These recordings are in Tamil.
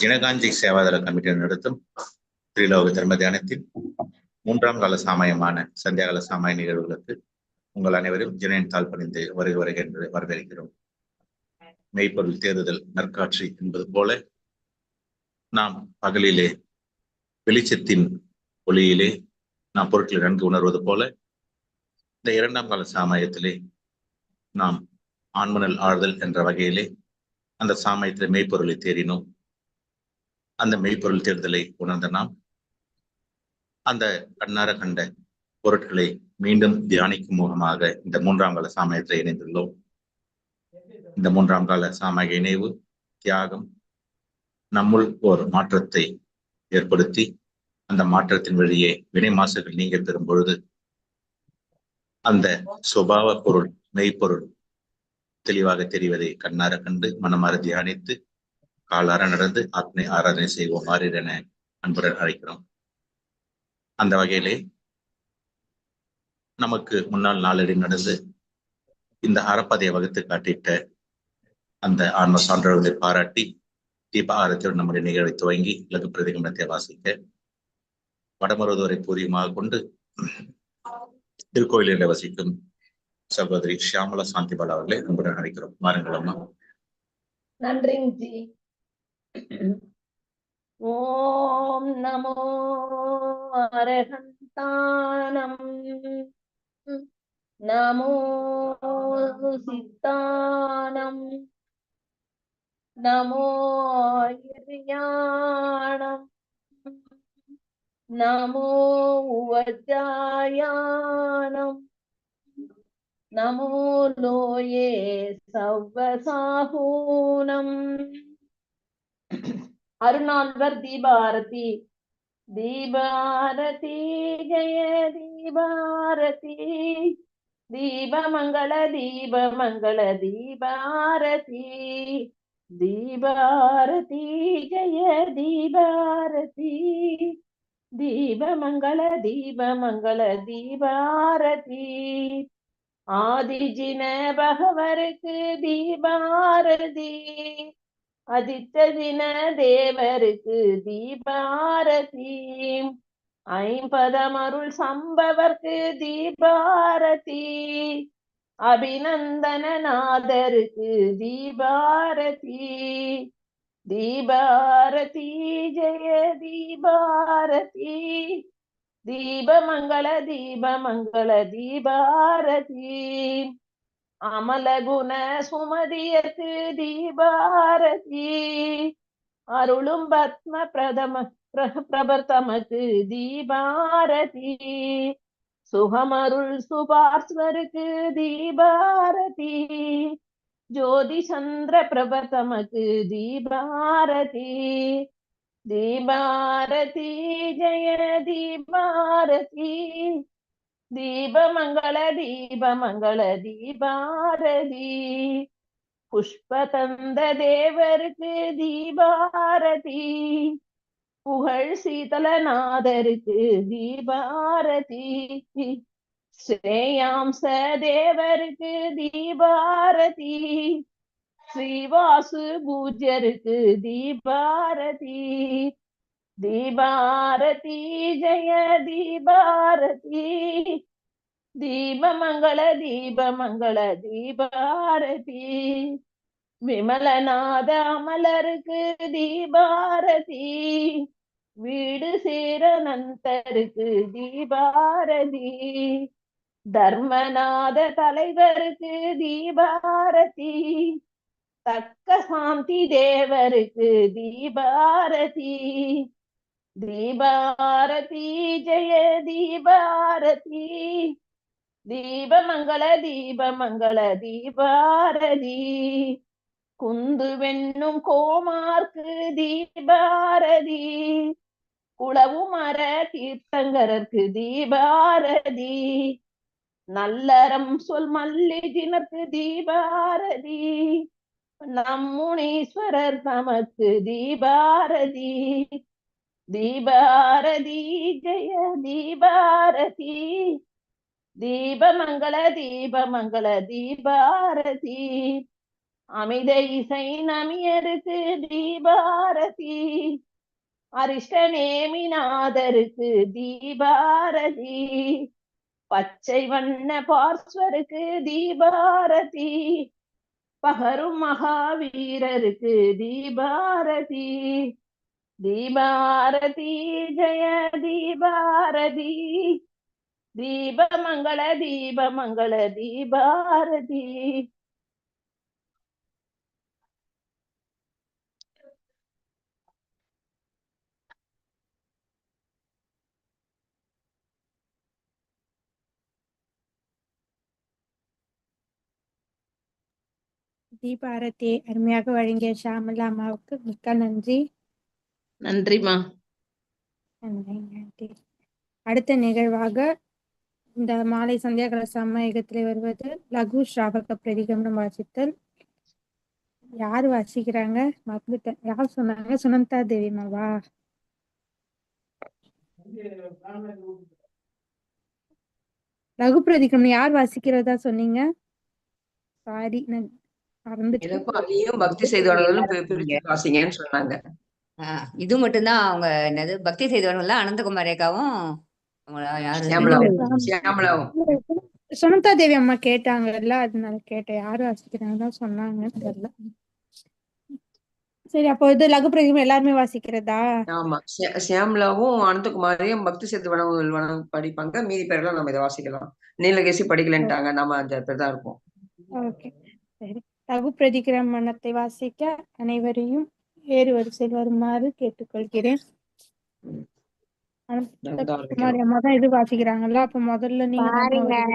ஜினகாஞ்சி சேவாதள கமிட்டி நடத்தும் திரிலோக தர்ம தியானத்தின் மூன்றாம் கால சாமயமான சந்தியாகால சாமாய நிகழ்வுகளுக்கு உங்கள் அனைவரும் ஜினையின் தாழ் பணிந்து வருகை வருகின்ற வரவேற்கிறோம். மெய்ப்பொருள் தேர்தல் நற்காட்சி என்பது போல நாம் பகலிலே வெளிச்சத்தின் ஒளியிலே நாம் பொருட்களை நன்கு உணர்வது போல இந்த இரண்டாம் கால சாமயத்திலே நாம் ஆண்மணல் ஆறுதல் என்ற வகையிலே அந்த சாமயத்தில் மெய்ப்பொருளை தேடினோம் அந்த மெய்ப்பொருள் தேர்தலை உணர்ந்த நாம் அந்த கண்ணார கண்ட பொருட்களை மீண்டும் தியானிக்கும் முகமாக இந்த மூன்றாம் கால சாமயத்தை இணைந்துள்ளோம். இந்த மூன்றாம் கால சாமய இணைவு தியாகம் நம்முள் ஓர் மாற்றத்தை ஏற்படுத்தி அந்த மாற்றத்தின் வழியே வினை மாசுகள் நீங்க பெறும் பொழுது அந்த சுபாவ பொருள் மெய்ப்பொருள் தெளிவாக தெரிவதை கண்ணார கண்டு மனமாற தியானித்து காலார நடந்து ஆத்மை ஆராதனை செய்வோம் என அன்புடன் அழைக்கிறோம். அந்த வகையிலே நமக்கு முன்னாள் நாளடி நடந்து இந்த அறப்பதையை வகுத்து காட்டிட்ட அந்த ஆன்ம சான்றவர்களை பாராட்டி தீப ஆரத்தியோடு நம்முடைய நிகழ்வை துவங்கி இலக்கு பிரதிகமனத்தை வாசிக்க வடமருவதுவரை பூரியமாக கொண்டு திருக்கோயிலில் வசிக்கும் சகோதரி ஷியாமலா சாந்திபாலா அவர்களை அன்புடன் அழைக்கிறோம். வாருங்கள் அம்மா. நன்றிங்க ஓம் நமோ அரகந்தானம். நமோ சித்தானம். நமோ ஞானம் நமோ உவஜாயானம் நமோ லோயே சவ்வசாகூனம் அருணால்வர் தீபாரதி. தீபாரதி ஜெய தீபாரதி. தீபமங்கள தீபமங்கள தீபாரதி. தீபாரதி ஜெய தீபாரதி. தீபமங்கள தீபமங்கள தீபாரதி. ஆதிஜின பகவருக்கு தீபாரதி. அதித்த தின தேவருக்கு தீபாரதி ஐம்பதமருள் சம்பவர்க்கு தீபாரதி. அபிநந்தனநாதருக்கு தீபாரதி. தீபாரதி ஜெய தீபாரதி. தீபமங்கள தீபமங்கள தீபாரதி. அமலகுண சுமதியத்து தீபாரதி அருளும் பத்ம பிரதம பிரபர்த்தமக்கு தீபாரதி சுகமருள் சுபாஸ்வருக்கு தீபாரதி ஜோதி சந்திர பிரபர்த்தமக்கு தீபாரதி தீபாரதி ஜெய தீபாரதி தீபமங்கள தீபமங்கள தீபாரதி புஷ்பதந்த தேவருக்கு தீபாரதி புகழ் சீதலநாதருக்கு தீபாரதி ஸ்ரேயாம்ச தேவருக்கு தீபாரதி ஸ்ரீவாசு பூஜ்யருக்கு தீபாரதி தீபாரதி ஜெய தீபாரதி தீபமங்கள தீபமங்கள தீபாரதி. விமலநாத அமலருக்கு தீபாரதி. வீடு சேரனந்தருக்கு தீபாரதி. தர்மநாத தலைவருக்கு தீபாரதி. தக்க சாந்தி தேவருக்கு தீபாரதி. தீபாரதி ஜெய தீபாரதி. தீபமங்கள தீபமங்கள தீபாரதி. குந்து வெண்ணும் கோமார்க்கு தீபாரதி. குளவு மர தீர்த்தங்கரற்கு தீபாரதி. நல்லறம் சொல் மல்லிஜினருக்கு தீபாரதி. நம்முனீஸ்வரர் தமக்கு தீபாரதி. தீபாரதி ஜெய தீபாரதி. தீபமங்கள தீபமங்கள தீபாரதி. அமித இசை நமியருக்கு தீபாரதி. அரிஷ்டநேமிநாதருக்கு தீபாரதி. பச்சை வண்ண பார்ஸ்வருக்கு தீபாரதி. பகரும் மகாவீரருக்கு தீபாரதி. தீபாரதி ஜெய தீபாரதி தீபமங்கள தீபமங்கள தீபாரதி தீபாரதியை அருமையாக வழங்கிய ஷாமலா அம்மாவுக்கு மிக்க நன்றி நன்றிமா நன்றி நன்றி அடுத்த நிகழ்வாக இந்த மாலை சந்தியாகல சமயகத்திலே வருவது லகு ஸ்ராவக பிரதிகமனம் வாசித்தல். யார் வாசிக்கிறாங்க? மறந்துட்டேன். யார் சொன்னாங்க? சுனந்தா தேவிமாவா லகு பிரதிகமனம் யார் வாசிக்கிறதா சொன்னீங்க? சாரி நான் மறந்துட்டேன். பக்தி செய்தவர்களும் சொன்னாங்க. இது மட்டும்தான் அவங்க என்னது பக்தி செய்தவர்கள் அனந்தகுமாரி சியாமலாவும் சுனந்தா தேவி அம்மா கேட்டாங்கல்ல அதனால கேட்டேன். யாரு வாசிக்கிறாங்க சொன்னாங்க தெரியல. சரி அப்போ இது லகு பிரதிகம் எல்லாருமே வாசிக்கிறதா? ஆமா. சியா- சியாமலாவும் அனந்தகுமாரியும் பக்தி செய்து வனங்கள் வனம் படிப்பாங்க. மீதி பேரெல்லாம் நம்ம இதை வாசிக்கலாம். நீலகேசி படிக்கலன்ட்டாங்க. நம்ம பேர் தான் இருப்போம் ஓகே. சரி. லகு பிரதிகிரமணத்தை வாசிக்க அனைவரையும் ஏறு வரிசையில் வருமாறு கேட்டுக்கொள்கிறேன். தான் இது வாசிக்கிறாங்கல்ல அப்ப முதல்ல நீங்க.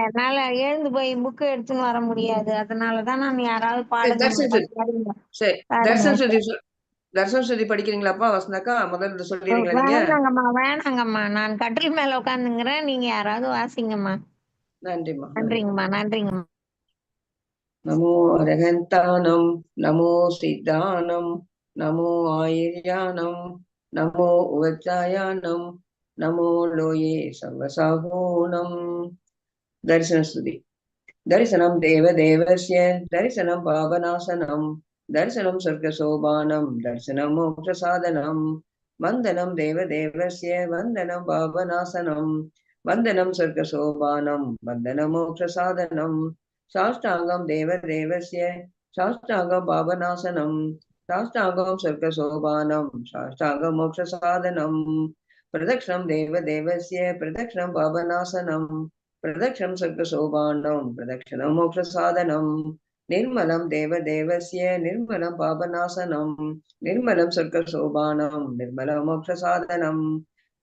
என்னால எழுந்து போய் புக் எடுத்துன்னு வர முடியாது. அதனாலதான் நான் யாராவது. சரி தர்சன் சுதி படிக்கிறீங்களாப்பா வசந்தாக்கா? முதல்ல சொல்லிடுறீங்களா நீங்க? வேணாங்கம்மா வேணாங்கம்மா. நான் கட்டில் மேல உட்காந்துங்கிறேன் நீங்க யாராவது வாசிங்கம்மா. நன்றிம்மா நன்றிங்கம்மா நன்றிங்கம்மா. நமோ அரகந்தானம் நமோ சித்தானம் நமோ ஆயிர்யானம் நமோ உவச்சாயானம் நமோ லோயே சவசாகோணம் தரிசனஸ்துதி தரிசனம் தேவதேவஸ்ய தரிசனம் பாவநாசனம் தரிசனம் சொர்க்கசோபானம் தரிசனம் மோட்சசாதனம். வந்தனம் தேவதேவஸ்ய வந்தனம் பாவநாசனம் வந்தனம் சொர்க்கசோபானம் வந்தனம் மோட்சசாதனம். சாஷ்டாங்கம் தேவதேவஸ்ய சாஷ்டாங்கம் பாவநாசனம் சாஷ்டாங்கம் சொர்க்கசோபானம் சாஷ்டாங்கம் மோட்சசாதனம் பிரதக்ஷணம் தேவதேவஸ்ய பிரதக்ஷணம் பாவநாசனம் பிரதக்ஷணம் சொர்க்கசோபானம் பிரதக்ஷணம் மோட்ச சாதனம் நிர்மலம் தேவ தேவசிய நிர்மலம் பாபநாசனம் நிர்மலம் சொர்க்க சோபானம் நிர்மலம் மோட்ச சாதனம்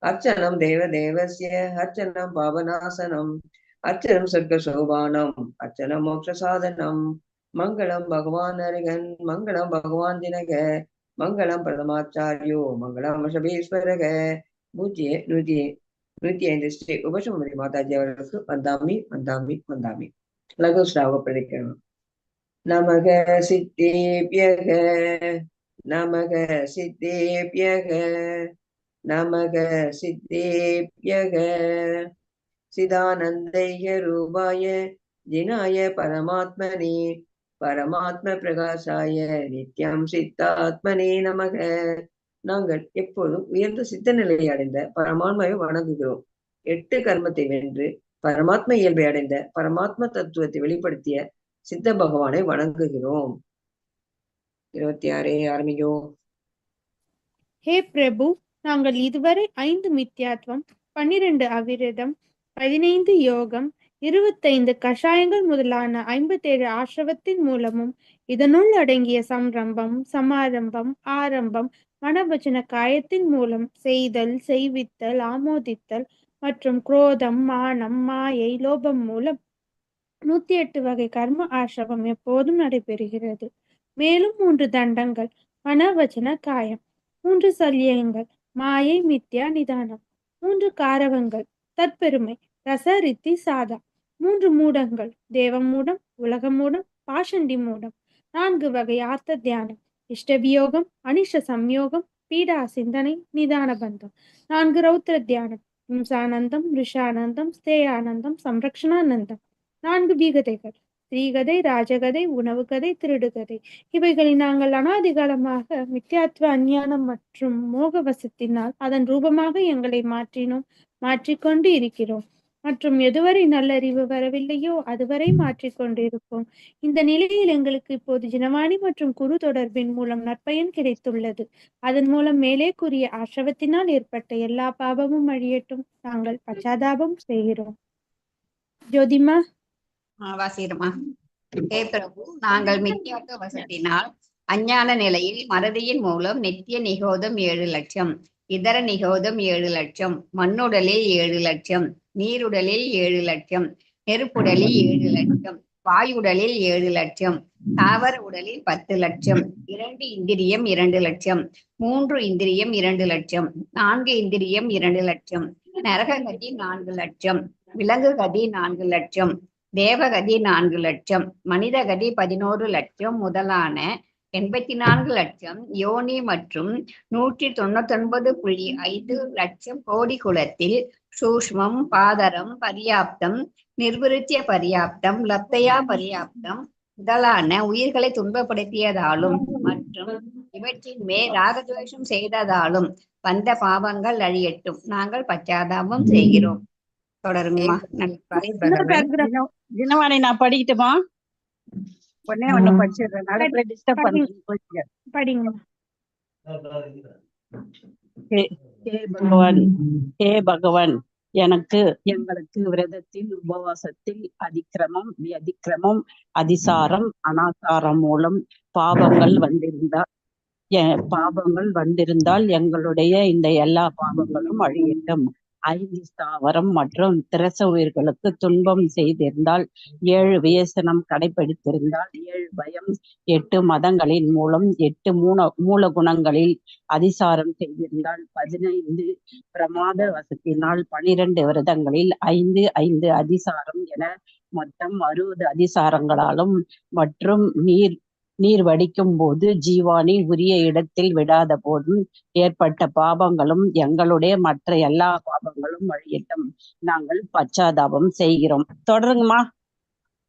அர்ச்சனம் தேவ தேவசிய அர்ச்சனம் பாபநாசனம் அர்ச்சனம் சொர்க்க சோபானம் அர்ச்சனம் மோட்ச சாதனம் மங்களம் பகவான் அருகன் மங்களம் பகவான் தினக மங்களம் பிரதமாச்சாரியோ மங்களம் ரிஷபீஸ்வரக நூத்தி நூத்தி நூத்தி ஐந்து ஸ்ரீ உபசமரி மாதாஜி அவர்களுக்கு வந்தாமி வந்தாமி வந்தாமி. லகு ஸ்ராவ படிக்கணும் நமக சித்தேபியக நமக சித்தேபியக நமக சித்தேபியக. சிதானந்தைய ரூபாய ஜினாய பரமாத்மனே பரமாத்ம பிரகாசாய நித்யம் சித்தாத்மனே நமக. நாங்கள் எப்போதும் உயர்ந்த சித்த நிலையை அடைந்த பரமாத்மாவை வணங்குகிறோம். எட்டு கர்மத்தை வென்று பரமாத்ம இயல்பை அடைந்த பரமாத்ம தத்துவத்தை வெளிப்படுத்திய சித்த பகவானை வணங்குகிறோம். இருபத்தி ஆறு ஆரம்பியோ ஹே பிரபு நாங்கள் இதுவரை ஐந்து மித்யாத்வம் பன்னிரண்டு அவிரதம் பதினைந்து யோகம் இருபத்தைந்து கஷாயங்கள் முதலான ஐம்பத்தேழு ஆசிரவத்தின் மூலமும் இதனுள் அடங்கிய சம்ரம்பம் சமாரம்பம் ஆரம்பம் மனவச்சன காயத்தின் மூலம் செய்தல் செய்வித்தல் ஆமோதித்தல் மற்றும் குரோதம் மானம் மாயை லோபம் மூலம் நூத்தி எட்டு வகை கர்ம ஆசிரவம் எப்போதும் நடைபெறுகிறது. மேலும் மூன்று தண்டங்கள். மனவச்சன காயம். மூன்று சல்யங்கள் மாயை மித்யா நிதானம். மூன்று காரவங்கள் தற்பெருமை. ரசரித்தி சாதா. மூன்று மூடங்கள் தேவமூடம் உலகமூடம் பாஷண்டி மூடம். நான்கு வகை ஆர்த்த தியானம். இஷ்டவியோகம் அனிஷ சம்யோகம் பீடா சிந்தனை நிதான பந்தம். நான்கு ரௌத்ர தியானம். இம்சானந்தம் ரிஷானந்தம் ஸ்தேயானந்தம் சம்ரக்ஷணானந்தம். நான்கு வீகதைகள். ஸ்ரீகதை ராஜகதை உணவு கதை திருடுகதை. இவைகளை நாங்கள் அனாதிகாலமாக மித்யாத்வ அஞ்ஞானம் மற்றும் மோகவசத்தினால் அதன் ரூபமாக எங்களை மாற்றினோம் மாற்றிக்கொண்டு இருக்கிறோம். மற்றும் எதுவரை நல்லறிவு வரவில்லையோ அதுவரை மாற்றிக்கொண்டிருப்போம் இந்த நிலையில் எங்களுக்கு இப்போது ஜினவாணி மற்றும் குரு தொடர்பின் மூலம் நற்பயன் கிடைத்துள்ளது. அதன் மூலம் மேலே கூறிய ஆசிரவத்தினால் ஏற்பட்ட எல்லா பாபமும் அழியட்டும். நாங்கள் பச்சாதாபம் செய்கிறோம். ஜோதிமா? ஹே பிரபு நாங்கள் மித்தியாக வசத்தினால் அஞ்ஞான நிலையில் மறதியின் மூலம் நித்திய நிகோதம் ஏழு லட்சம். இதர நிகோதம் ஏழு லட்சம் மண்ணுடலில் ஏழு லட்சம் நீருடலில் ஏழு லட்சம் நெருப்புடலில் ஏழு லட்சம் வாயுடலில் ஏழு லட்சம் தாவர உடலில் பத்து லட்சம் இரண்டு இந்திரியம் இரண்டு லட்சம் மூன்று இந்திரியம் இரண்டு லட்சம் நான்கு இந்திரியம் இரண்டு லட்சம் நரககதி நான்கு லட்சம் விலங்கு கதி நான்கு லட்சம் தேவகதி நான்கு லட்சம் மனிதகதி பதினோரு லட்சம் முதலான எண்பத்தி நான்கு லட்சம் யோனி மற்றும் நூற்றி தொண்ணூத்தி ஒன்பது புள்ளி ஐந்து லட்சம் கோடி குலத்தில் சூஷ்மம் பாதரம் பர்யாப்தம் நிர்விருத்திய பர்யாப்தம் லப்தையா பர்யாப்தம் முதலான உயிர்களை துன்பப்படுத்தியதாலும் மற்றும் இவற்றின் மேல் ராகத்வேஷம் செய்ததாலும் வந்த பாவங்கள் அழியட்டும். நாங்கள் பச்சாதாபம் செய்கிறோம். தொடருங்கம்மா. நான் படிக்கட்டுமா? ஒன்னே ஒண்ணு படிச்சிடுறேன் நடுப்புல டிஸ்டர்ப் படி. பண்ணி படிங்க. ஹே பகவான் ஹே பகவான். எனக்கு எங்களுக்கு விரதத்தில் உபவாசத்தில் அதிக்கிரமம் வியதிக்கிரமம் அதிசாரம் அனாசாரம் மூலம் பாவங்கள் வந்திருந்தால் பாவங்கள் வந்திருந்தால் எங்களுடைய இந்த எல்லா பாவங்களும் அழியட்டும். ஐந்து ஸ்தாவரம் மற்றும் திரச உயிர்களுக்கு துன்பம் செய்திருந்தால் ஏழு வியசனம் கடைபிடித்திருந்தால் ஏழு பயம் எட்டு மதங்களின் மூலம் எட்டு மூல மூல குணங்களில் அதிசாரம் செய்திருந்தால் பதினைந்து பிரமாத வசத்தினால் பனிரெண்டு விரதங்களில் ஐந்து ஐந்து அதிசாரம் என மொத்தம் அறுபது அதிசாரங்களாலும் மற்றும் நீர் நீர் வடிக்கும் போது ஜீவானி உரிய இடத்தில் விடாத போதும் ஏற்பட்ட பாவங்களும் எங்களுடைய மற்ற எல்லா பாவங்களும் வழியட்டும். நாங்கள் பச்சாதாபம் செய்கிறோம். தொடருங்கம்மா.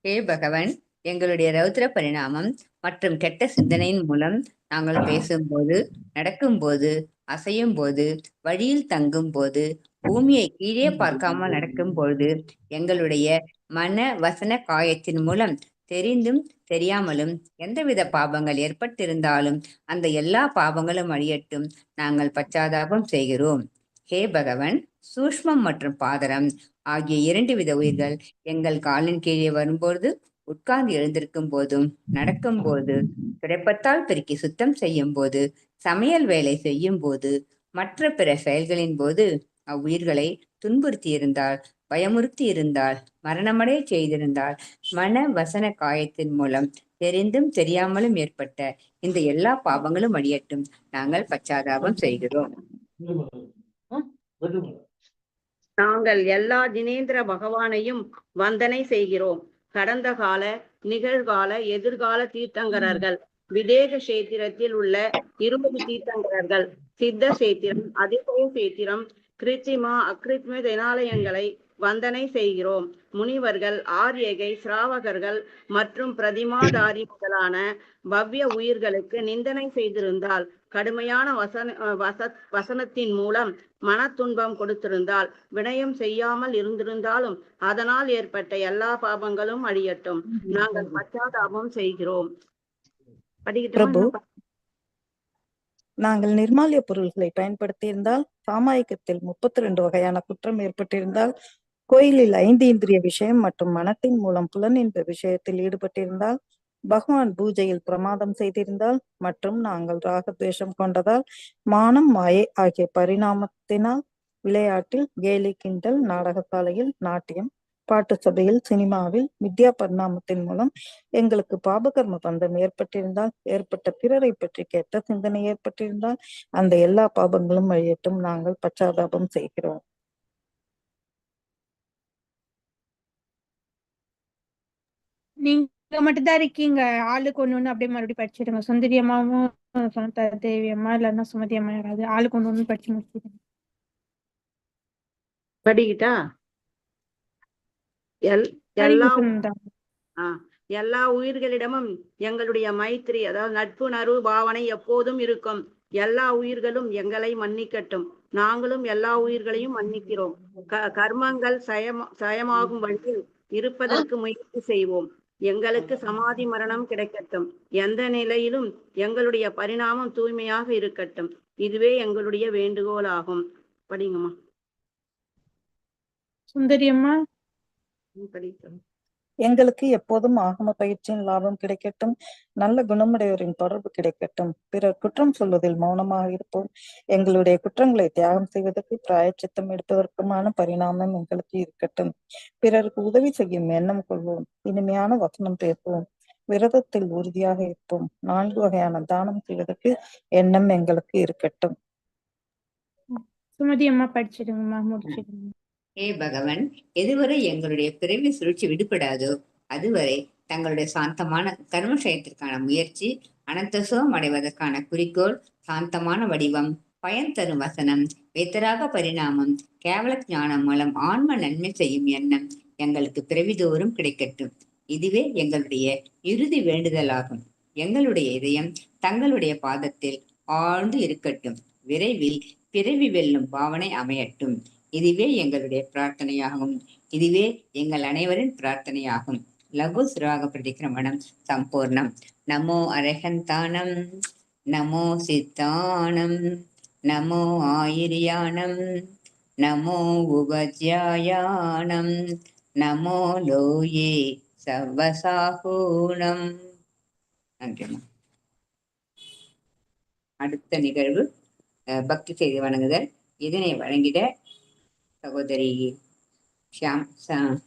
ஹே பகவன் எங்களுடைய ரௌத்ர பரிணாமம் மற்றும் கெட்ட சிந்தனையின் மூலம் நாங்கள் பேசும்போது நடக்கும்போது அசையும் போது வழியில் தங்கும் போது பூமியை கீழே பார்க்காமல் நடக்கும் பொழுது எங்களுடைய மன வசன காயத்தின் மூலம் தெரிந்தும் தெரியாமலும் எந்தவித பாவங்கள் ஏற்பட்டிருந்தாலும் அந்த எல்லா பாவங்களும் அழியட்டும். நாங்கள் பச்சாதாபம் செய்கிறோம். ஹே பகவன் சூஷ்மம் மற்றும் பாதரம் ஆகிய இரண்டு வித உயிர்கள் எங்கள் காலின் கீழே வரும்பொழுது உட்கார்ந்து எழுந்திருக்கும் போதும் நடக்கும் போது துடைப்பத்தால் பெருக்கி சுத்தம் செய்யும் போது சமையல் வேலை செய்யும் போது மற்ற பிற செயல்களின் போது அவ்வுயிர்களை துன்புறுத்தி இருந்தால் பயமுறுத்தி இருந்தால் மரணமடைய செய்திருந்தால் மன வசன காயத்தின் மூலம் தெரிந்தும் தெரியாமலும் ஏற்பட்ட இந்த எல்லா பாவங்களும் அடியட்டும். நாங்கள் பச்சாதாபம் செய்கிறோம். நாங்கள் எல்லா ஜினேந்திர பகவானையும் வந்தனை செய்கிறோம். கடந்த கால நிகழ்கால எதிர்கால தீர்த்தங்கரர்கள் விதேக சேத்திரத்தில் உள்ள இருபது தீர்த்தங்கரர்கள் சித்த சேத்திரம் அதிசய சேத்திரம் கிருத்திமா அக்ரித்ம தினாலயங்களை வந்தனை செய்கிறோம். முனிவர்கள் ஆரியகை சிராவகர்கள் மற்றும் பிரதிமாதாரி முதலான பவ்ய உயிர்களுக்கு நிந்தனை செய்திருந்தால் கடுமையான வசன வச வசனத்தின் மூலம் மன துன்பம் கொடுத்திருந்தால் வினயம் செய்யாமல் இருந்திருந்தாலும் அதனால் ஏற்பட்ட எல்லா பாவங்களும் அழியட்டும். நாங்கள் பச்சாதாபம் செய்கிறோம். நாங்கள் நிர்மால்ய பொருள்களை பயன்படுத்தியிருந்தால் சாமாயிகத்தில் முப்பத்தி ரெண்டு வகையான குற்றம் ஏற்பட்டிருந்தால் கோயிலில் ஐந்து இந்திரிய விஷயம் மற்றும் மனத்தின் மூலம் புலனின்ப விஷயத்தில் ஈடுபட்டிருந்தால் பகவான் பூஜையில் பிரமாதம் செய்திருந்தால் மற்றும் நாங்கள் ராகத்வேஷம் கொண்டதால் மானம் மாயை ஆகிய பரிணாமத்தினால் விளையாட்டில் கேலி கிண்டல் நாடகசாலையில் நாட்டியம் பாட்டு சபையில் சினிமாவில் வித்யா பரிணாமத்தின் மூலம் எங்களுக்கு பாபகர்ம பந்தம் ஏற்பட்டிருந்தால் ஏற்பட்ட பிறரை பற்றி கெட்ட சிந்தனை ஏற்பட்டிருந்தால் அந்த எல்லா பாபங்களும் அழியட்டும் நாங்கள் பச்சாதாபம் செய்கிறோம். நீங்க மட்டும்தான் இருக்கீங்க. ஆளுக்கு ஒண்ணு ஒண்ணு அப்படியே மறுபடியும் படிச்சிடுங்க சுந்தரி அம்மாவும் சுனதா தேவி அம்மா இல்லைன்னா சுமதி அம்மா யாராவது ஆளுக்கு ஒண்ணு ஒண்ணு படிச்சு முடிச்சிடுங்க. படிக்கிட்டா? எல்லா எல்லா உயிர்களிடமும் எங்களுடைய மைத்திரி அதாவது நட்புணர்வு பாவனை எப்போதும் இருக்கும். எல்லா உயிர்களும் எங்களை மன்னிக்கட்டும். நாங்களும் எல்லா உயிர்களையும் மன்னிக்கிறோம். கர்மங்கள் சயம் சயமாகும் வழியில் இருப்பதற்கு முயற்சி செய்வோம். எங்களுக்கு சமாதி மரணம் கிடைக்கட்டும். எந்த நிலையிலும் எங்களுடைய பரிணாமம் தூய்மையாக இருக்கட்டும். இதுவே எங்களுடைய வேண்டுகோள் ஆகும் படிங்கம்மா. சுந்தரி அம்மா. ம், படிக்கிறேன். எங்களுக்கு எப்போதும் ஆகம பயிற்சியின் லாபம் கிடைக்கட்டும் நல்ல குணமுடையோரின் தொடர்பு கிடைக்கட்டும். பிறர் குற்றம் சொல்வதில் மௌனமாக இருப்போம். எங்களுடைய குற்றங்களை தியாகம் செய்வதற்கு பிராயச்சித்தம் எடுப்பதற்குமான பரிணாமம் எங்களுக்கு இருக்கட்டும். பிறருக்கு உதவி செய்யும் எண்ணம் கொள்வோம். இனிமையான வசனம் பேசுவோம். விரதத்தில் உறுதியாக இருப்போம். நான்கு வகையான தானம் செய்வதற்கு எண்ணம் எங்களுக்கு இருக்கட்டும். சுமதி அம்மா படிச்சிடுங்கம்மா முடிச்சிடுங்க. ஹே பகவன் எதுவரை எங்களுடைய பிறவி சுழற்சி விடுபடாதோ அதுவரை தங்களுடைய சாந்தமான கர்மசயத்திற்கான முயற்சி அனந்த சுகம் அடைவதற்கான குறிக்கோள் சாந்தமான வடிவம் பயன் தரும் வசனம் வெத்தராக பரிணாமம் கேவல ஞானம் மூலம் ஆன்ம நன்மை செய்யும் எண்ணம் எங்களுக்கு பிறவிதோறும் கிடைக்கட்டும். இதுவே எங்களுடைய இறுதி வேண்டுதலாகும். எங்களுடைய இதயம் தங்களுடைய பாதத்தில் ஆழ்ந்து இருக்கட்டும். விரைவில் பிறவி வெல்லும் பாவனை அமையட்டும். இதுவே எங்களுடைய பிரார்த்தனையாகும். இதுவே எங்கள் அனைவரின் பிரார்த்தனையாகும். லகு சிராக பிரதிக்கிரமணம் சம்பூர்ணம். நமோ அரகந்தானம் நமோ சித்தானம் நமோ ஆயிரியானம் நமோ உபஜ்யாயானம் நமோ லோயே சவசாகூணம் நன்றிம்மா அடுத்த நிகழ்வு அஹ், பக்தி செய்தி வணங்குதல் இதனை வழங்கிட சகோதரி ஷியாம் ச-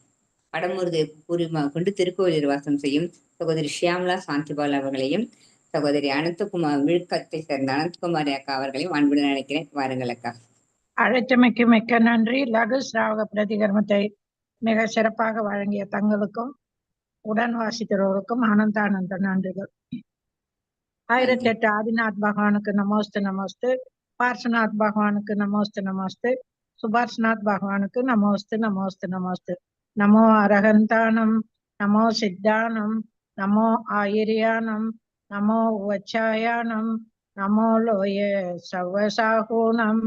வடமூர்தி பூர்வமாக கொண்டு திருக்கோவிலில் வாசம் செய்யும் சகோதரி ஷியாம்லா சாந்திபால் அவர்களையும் சகோதரி அனந்தகுமார் விழுக்கத்தை சேர்ந்த அனந்தகுமாரி அக்கா அவர்களையும் அன்புடன் நினைக்கிறேன் வாருங்கள் அக்கா. அழைத்தமைக்கு மிக்க நன்றி. லகு சிராவக பிரதிகர்மத்தை மிக சிறப்பாக வழங்கிய தங்களுக்கும் உடன் வாசித்தவர்களுக்கும் ஆனந்த நன்றிகள். ஆயிரத்தி எட்டு ஆதிநாத் பகவானுக்கு நமோஸ்து நமோஸ்து. பார்சநாத் பகவானுக்கு நமோஸ்து நமோஸ்து. சுபாஷ்நாத் பகவானுக்கு நமோஸ்து நமோஸ்து நமோஸ்து. நமோ அரகந்தானம் நமோ சித்தானம் நமோ ஆயிரியானம் நமோ வச்சாயானம் நமோ லோய சவசாகூனம்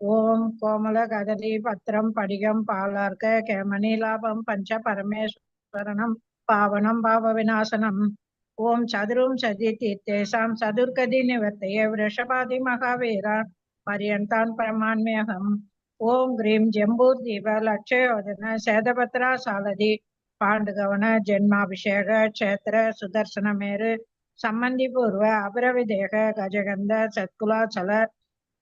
ஓம் கோமல கதலி பத்திரம் படிகம் பாலார்க்க கேமணி லாபம் பஞ்ச பரமேஸ்வரனம் பாவனம் பாவ விநாசனம். ஓம் சதுரும் சதி தீர்த்தேசாம் சதுர்கதி நிவர்த்தைய விரஷபாதி மகாவீரா பரியந்தான் பரமான்மேகம் ஓம் கிரீம் ஜம்பூர் தீப லட்சயோதன சேதபத்ரா சாலதி பாண்டுகவன ஜென்மாபிஷேக க்ஷேத்திர சுதர்சன மேரு சம்மந்தி பூர்வ அபரவிதேக கஜகந்த சத்குலாச்சல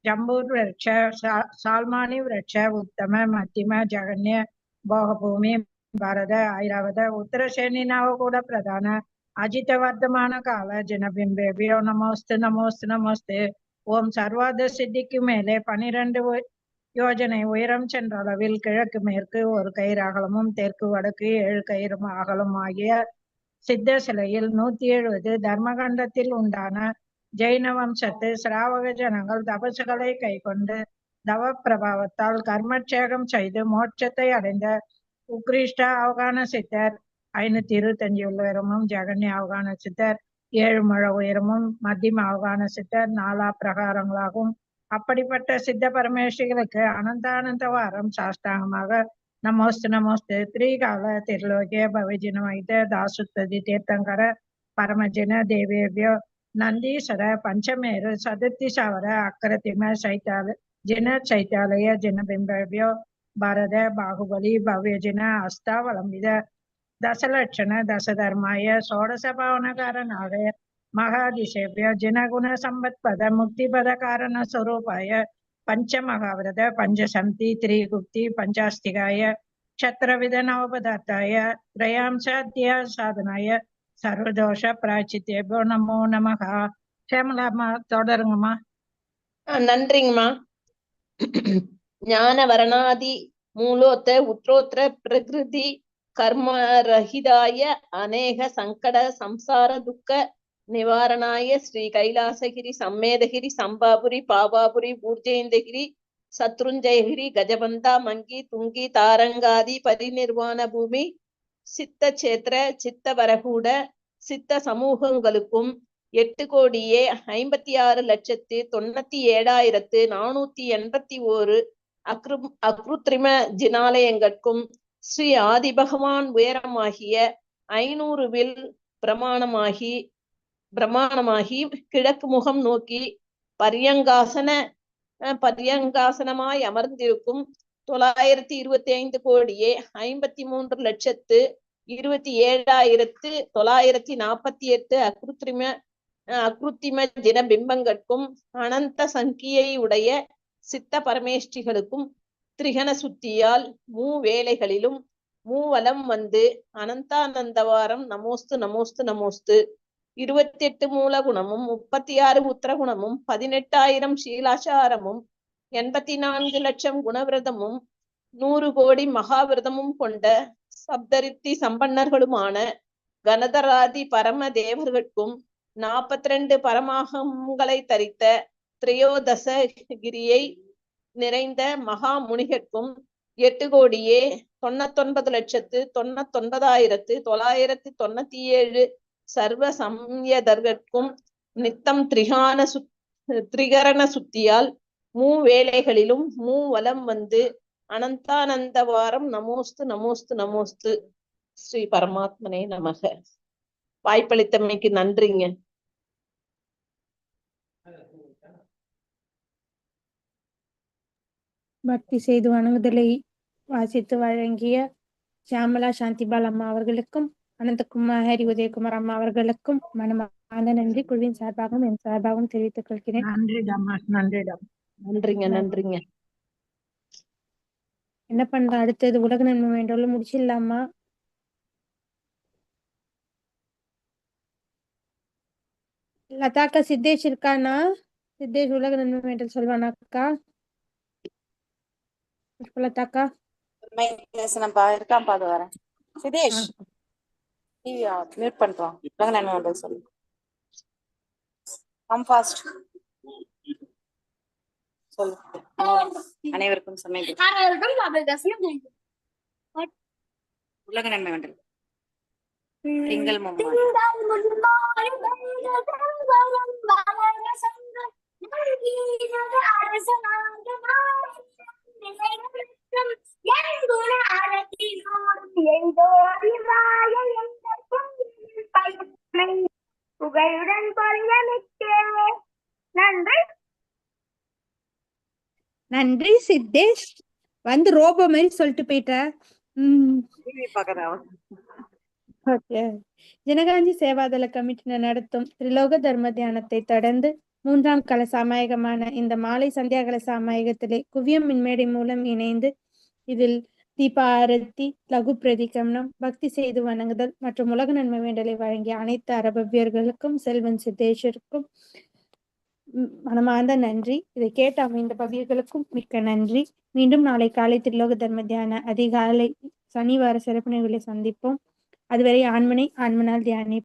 ஜம்பூர் விரட்ச சா- சால்மானி விரட்ச உத்தம மத்தியம ஜகன்ய ಭೋಗಭೂಮಿ ಭಾರತ ಐರಾವತ ಉತ್ತರಶ್ರೇಣಿ ನಾವು ಕೂಡ ಪ್ರಧಾನ ಅಜಿತ ವರ್ಧಮಾನ ಕಾಲ ಜನಬಿಂಬೇಭ್ಯೋ ನಮೋಸ್ತೆ ನಮೋಸ್ತೆ ನಮೋಸ್ತೆ ஓம் சர்வாத சித்திக்கு மேலே பனிரெண்டு யோஜனை உயரம் சென்ற அளவில் கிழக்கு மேற்கு ஒரு கயிறு அகலமும் தெற்கு வடக்கு ஏழு கயிறும் அகலம் ஆகிய சித்த சிலையில் நூத்தி எழுபது தர்மகண்டத்தில் உண்டான ஜெயின வம்சத்து சிராவக ஜனங்கள் தபசுகளை கைக்கொண்டு தவ பிரபாவத்தால் கர்மட்சேகம் செய்து மோட்சத்தை அடைந்த உக்ரிஷ்ட அவகான சித்தர் ஐநூத்தி இருபத்தஞ்சு உயரமும் ஜெகன்ய அவகான சித்தர் ஏழு முழ உயரமும் மத்தியம அவகான சித்தர் நாலா பிரகாரங்களாகும் அப்படிப்பட்ட சித்த பரமேஸ்வரிகளுக்கு அனந்தானந்த வாரம் சாஷ்டாங்கமாக. நமோஸ்து நமோஸ்து. திரிகால திருலோகிய வைத்த தாசுத்ததி தீர்த்தங்கர பரமஜின தேவேபியோ. நந்தீஸ்வர பஞ்சமேரு சதுர்த்தி சதுர்த்திசவர அக்கரதிம சைத்தால ஜின சைத்தாலய ஜினபிம்பேபியோ. பரத பாகுபலி பவ்யஜின அஸ்தாவலம்பித தசலட்சண தசதர்மாய சோடச பவனகாரனாக மகாதிசேவ்ய ஜினகுண சம்பத்பத முக்திபத காரண சுரூபாய பஞ்சமகாவிரத பஞ்சசந்தி திரிகுப்தி பஞ்சாஸ்திகாய சத்ரவித நவபதார்த்தாய திரயாம்ச அத்தியா சாதனாய சர்வதோஷ பிராச்சித்தேபோ நமோ நமகா சேமலாமா தொடருங்கம்மா. நன்றிங்கம்மா. ஞான வரணாதி மூலோத்த உற்றோத்திர பிரகிருதி கர்ம ரஹிதாய அநேக சங்கட சம்சார துக்க நிவாரணாய ஸ்ரீ கைலாசகிரி சம்மேதகிரி சம்பாபுரி பாபாபுரி பூர்ஜேந்தகிரி சத்ருஞ்சயகிரி கஜபந்தா மங்கி துங்கி தாரங்காதி பரிநிர்வாண பூமி சித்த சேத்திர சித்த வரகூட சித்த சமூகங்களுக்கும் எட்டு கோடியே ஐம்பத்தி ஆறு லட்சத்து தொண்ணூத்தி ஏழாயிரத்து நானூத்தி எண்பத்தி ஓரு அக்ரு அக்ருத்ரிம ஜினாலயங்கட்கும் ஸ்ரீ ஆதி பகவான் உயரமாகிய ஐநூறு வில் பிரமாணமாகி பிரமாணமாகி கிழக்கு முகம் நோக்கி பரியங்காசன அஹ், பரியங்காசனமாய் அமர்ந்திருக்கும் தொள்ளாயிரத்தி இருபத்தி ஐந்து கோடியே ஐம்பத்தி மூன்று லட்சத்து இருபத்தி ஏழாயிரத்து தொள்ளாயிரத்தி நாற்பத்தி எட்டு அக்ருத்திரிம அஹ், அக்ருத்திம தின பிம்பங்கட்கும் அனந்த சங்கியை உடைய சித்த பரமேஷ்டிகளுக்கும் திரிகண சுத்தியால் மூ வேலைகளிலும் மூவலம் வந்து அனந்தானந்தவாரம் நமோஸ்து நமோஸ்து நமோஸ்து இருபத்தி எட்டு மூல குணமும் முப்பத்தி ஆறு உத்தரகுணமும் பதினெட்டாயிரம் சீலாச்சாரமும் எண்பத்தி நான்கு லட்சம் குணவிரதமும் நூறு கோடி மகாவிரதமும் கொண்ட சப்தரித்தி சம்பன்னர்களுமான கனதராதி பரம தேவர்களுக்கும் நாற்பத்தி ரெண்டு பரமாகங்களை தரித்த திரையோதச கிரியை நிறைந்த மகா முனிகற்கும் எட்டு கோடியே தொண்ணூத்தொன்பது லட்சத்து தொண்ணூத்தொன்பதாயிரத்து தொள்ளாயிரத்து தொண்ணூத்தி ஏழு சர்வ சம்யதர்கட்கும் நித்தம் திரிகான சு திரிகரண சுத்தியால் மூ வேளைகளிலும் மூ வலம் வந்து அனந்தானந்தவாரம் நமோஸ்து நமோஸ்து நமோஸ்து. ஸ்ரீ பரமாத்மனே நமக. வாய்ப்பளித்தமைக்கு நன்றிங்க. பக்தி செய்து வணங்குதலை வாசித்து வழங்கிய சியாமலா சாந்திபால் அம்மா அவர்களுக்கும் அனந்தகுமாரி உதயகுமார் அம்மா அவர்களுக்கும் மனமார்ந்த நன்றி. குழுவின் சார்பாகவும் என் சார்பாகவும் தெரிவித்துக் கொள்கிறேன். நன்றிங்க நன்றிங்க. என்ன பண்ற அடுத்தது? உலக நன்மை வேண்டும்ல முடிச்சிடலாமா? லதாக்கா சித்தேஷ் இருக்கானா? சித்தேஷ் உலக நன்மை வேண்டல் சொல்வானாக்கா புஷ்பலதாக்கா பேசணும்பா இருக்கான்ப்பா அது வரேன். சிதேஷ் மியூட் பண்றோம் உலக நன்மை வந்து சொல்லு கம் ஃபாஸ்ட் சொல்லு அனைவருக்கும் சமயம் உலக நன்மை மண்டல் திங்கள் மும்மாரி புகழுடன் பொருளமிக்கே நன்றி நன்றி சித்தேஷ். வந்து ரோபோ மாதிரி சொல்லிட்டு போயிட்ட. ஜனகாந்தி சேவாதள கமிட்டினர் நடத்தும் திரிலோக தர்ம தியானத்தை தொடர்ந்து மூன்றாம் கல சாமாயகமான இந்த மாலை சந்தியாகல சாமாயகத்திலே குவியம் மின்மேடை மூலம் இணைந்து இதில் தீபாரத்தி லகு பிரதிகமனம் பக்தி செய்து வணங்குதல் மற்றும் உலக நன்மை வேண்டலை வழங்கிய அனைத்து அரபவியர்களுக்கும் செல்வன் சித்தேஷருக்கும் மனமார்ந்த நன்றி. இதை கேட்ட அமைந்த பவியர்களுக்கும் மிக்க நன்றி. மீண்டும் நாளை காலை திருலோக தர்ம தியான அதிகாலை சனிவார சிறப்பு நிகழ்வுகளை சந்திப்போம். அதுவரை ஆண்மனை ஆண்மனால் தியானி